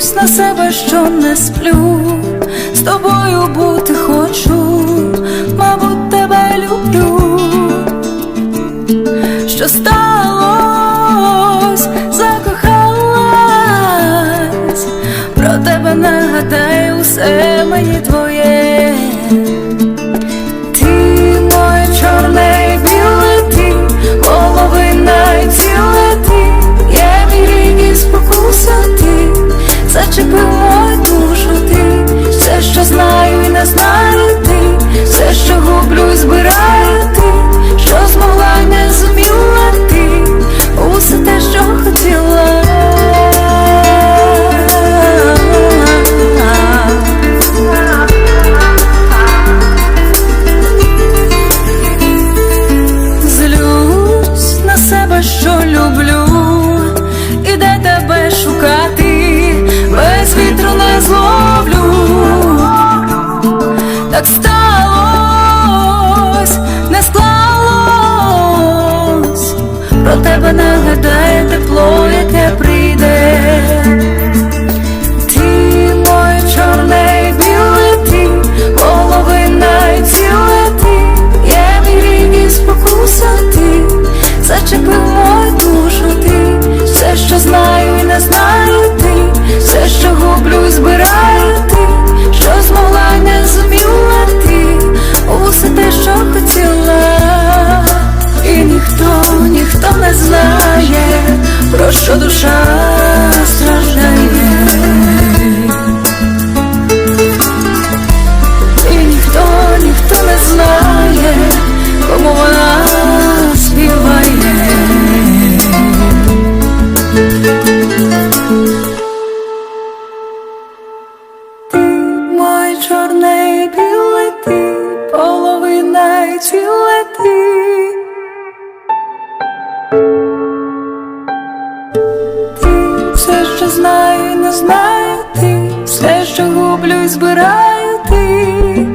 злюсь на себе, що не сплю, з тобою бути хочу, мабуть, тебе люблю, що сталось, закохалась, про тебе нагадаю, усе мені твоє. лети, лети. Ти все, що знаю, не знаю ти, все, що гублю і збираю ти.